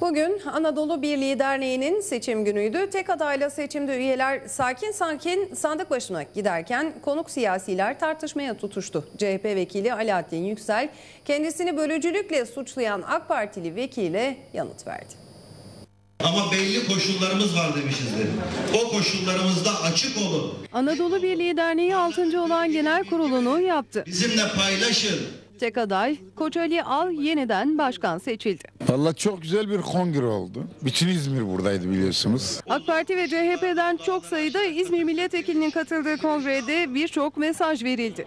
Bugün Anadolu Birliği Derneği'nin seçim günüydü. Tek adayla seçimde üyeler sakin sakin sandık başına giderken konuk siyasiler tartışmaya tutuştu. CHP vekili Alaaddin Yüksel kendisini bölücülükle suçlayan AK Partili vekile yanıt verdi. Ama belli koşullarımız var demişizdir. O koşullarımızda açık olun. Anadolu Birliği Derneği 6. olan genel kurulunu yaptı. Bizimle paylaşın. Tek aday Koçali Al yeniden başkan seçildi. Valla çok güzel bir kongre oldu. Bütün İzmir buradaydı biliyorsunuz. AK Parti ve CHP'den çok sayıda İzmir milletvekilinin katıldığı kongrede birçok mesaj verildi.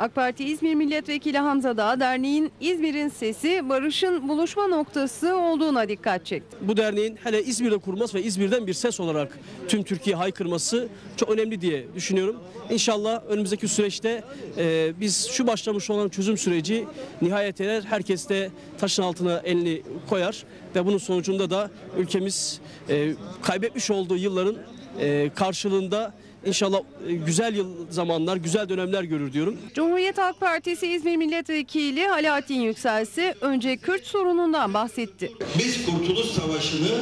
AK Parti İzmir Milletvekili Hamza Dağ derneğin İzmir'in sesi barışın buluşma noktası olduğuna dikkat çekti. bu derneğin hele İzmir'de kurulması ve İzmir'den bir ses olarak tüm Türkiye haykırması çok önemli diye düşünüyorum. İnşallah önümüzdeki süreçte e, biz şu başlamış olan çözüm süreci nihayet erer. Herkes de taşın altına elini koyar ve bunun sonucunda da ülkemiz e, kaybetmiş olduğu yılların e, karşılığında inşallah e, güzel yıl zamanlar, güzel dönemler görür diyorum. Cumhuriyet Halk Partisi İzmir Milletvekili Alaaddin Yüksel ise önce Kürt sorunundan bahsetti. Biz Kurtuluş Savaşı'nı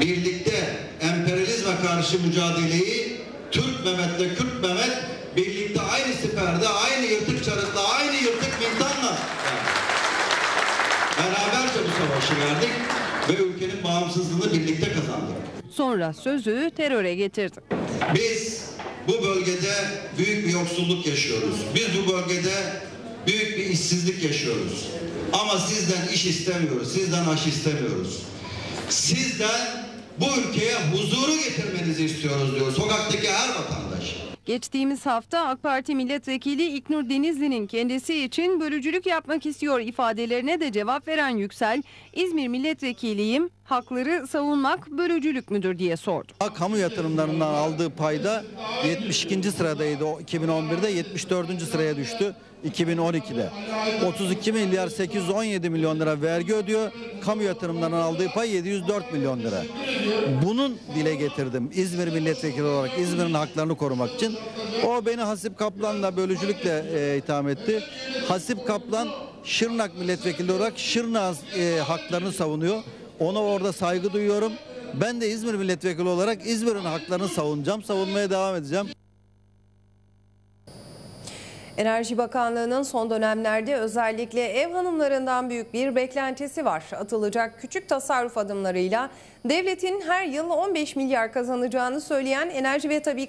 birlikte emperyalizme karşı mücadeleyi Türk Mehmet'le Kürt Mehmet birlikte aynı siperde, aynı yırtık çarıkla, aynı yırtık mintanla beraberce bu savaşı verdik ve ülkenin bağımsızlığını birlikte kazandık. Sonra sözü teröre getirdi. Biz bu bölgede büyük bir yoksulluk yaşıyoruz. Biz bu bölgede büyük bir işsizlik yaşıyoruz. Ama sizden iş istemiyoruz, sizden aş istemiyoruz. Sizden bu ülkeye huzuru getirmenizi istiyoruz diyor sokaktaki her vatandaş. Geçtiğimiz hafta AK Parti milletvekili İknur Denizli'nin kendisi için bölücülük yapmak istiyor ifadelerine de cevap veren Yüksel, İzmir milletvekiliyim, hakları savunmak bölücülük müdür diye sordu. Kamu yatırımlarından aldığı payda 72. sıradaydı o 2011'de 74. sıraya düştü 2012'de. 32 milyar 817 milyon lira vergi ödüyor. Kamu yatırımlarından aldığı pay 704 milyon lira. Bunun dile getirdim İzmir milletvekili olarak İzmir'in haklarını korumak için. O beni Hasip Kaplan'la bölücülükle e, itham etti. Hasip Kaplan Şırnak milletvekili olarak Şırnak e, haklarını savunuyor. Ona orada saygı duyuyorum. Ben de İzmir milletvekili olarak İzmir'in haklarını savunacağım, savunmaya devam edeceğim. Enerji Bakanlığı'nın son dönemlerde özellikle ev hanımlarından büyük bir beklentisi var. Atılacak küçük tasarruf adımlarıyla devletin her yıl 15 milyar kazanacağını söyleyen Enerji ve Tabii